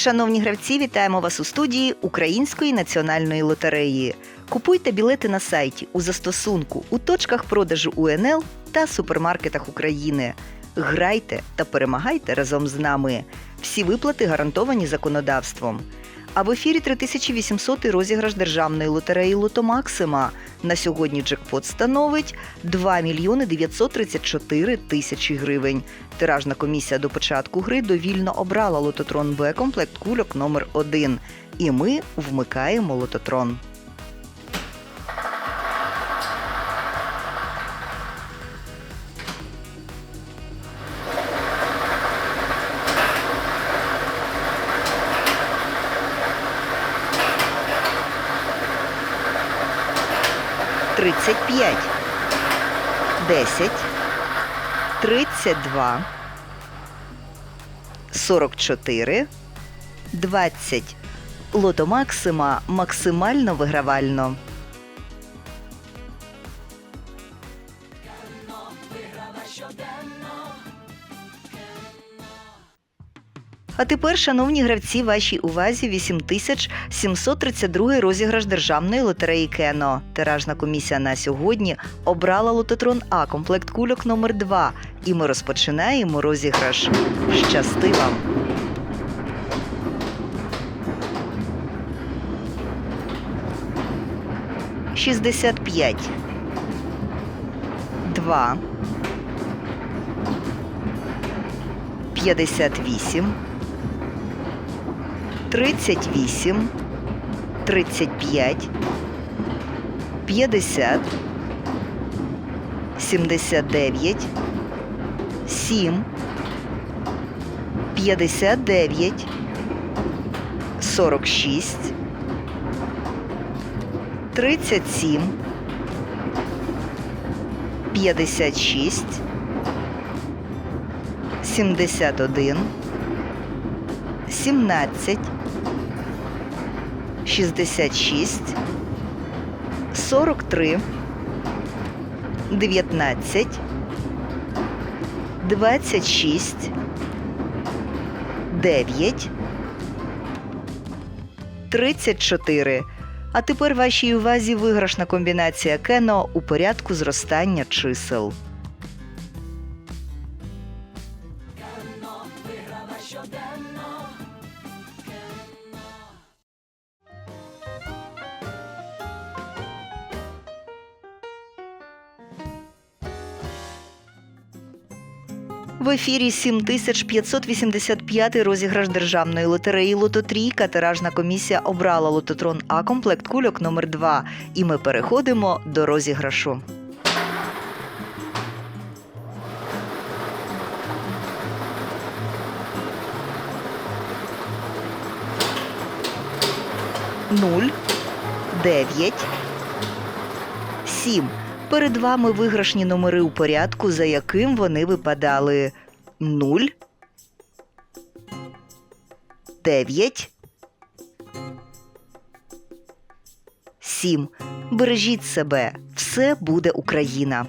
Шановні гравці, вітаємо вас у студії Української національної лотереї. Купуйте білети на сайті у застосунку у точках продажу УНЛ та супермаркетах України. Грайте та перемагайте разом з нами. Всі виплати гарантовані законодавством. А в ефірі 3800 розіграш державної лотереї Лото Максима. На сьогодні джекпот становить 2 мільйони 934 тисячі гривень. Тиражна комісія до початку гри довільно обрала лототрон Б комплект кульок номер 1 І ми вмикаємо лототрон. Тридцять п'ять, десять, тридцять два, сорок чотири, двадцять. Лото Максима максимально вигравально. А тепер, шановні гравці, вашій увазі 8732 розіграш державної лотереї Кено. Тиражна комісія на сьогодні обрала лототрон А комплект кульок номер 2 І ми розпочинаємо розіграш. Щасти вам! Шістдесят п'ять. Два. П'ятдесят вісім. 38, 35, 50, 79, 7, 59, 46, 37, 56, 71, 17, 66, 43, 19, 26, 9, 34. А тепер вашій увазі виграшна комбінація кено у порядку зростання чисел. В ефірі 7585 розіграш державної лотереї Лототрійка. Тиражна комісія обрала лототрон А комплект кульок номер 2 І ми переходимо до розіграшу. Нуль, дев'ять, сім. Перед вами виграшні номери у порядку, за яким вони випадали 0, 9, 7. Бережіть себе. Все буде Україна.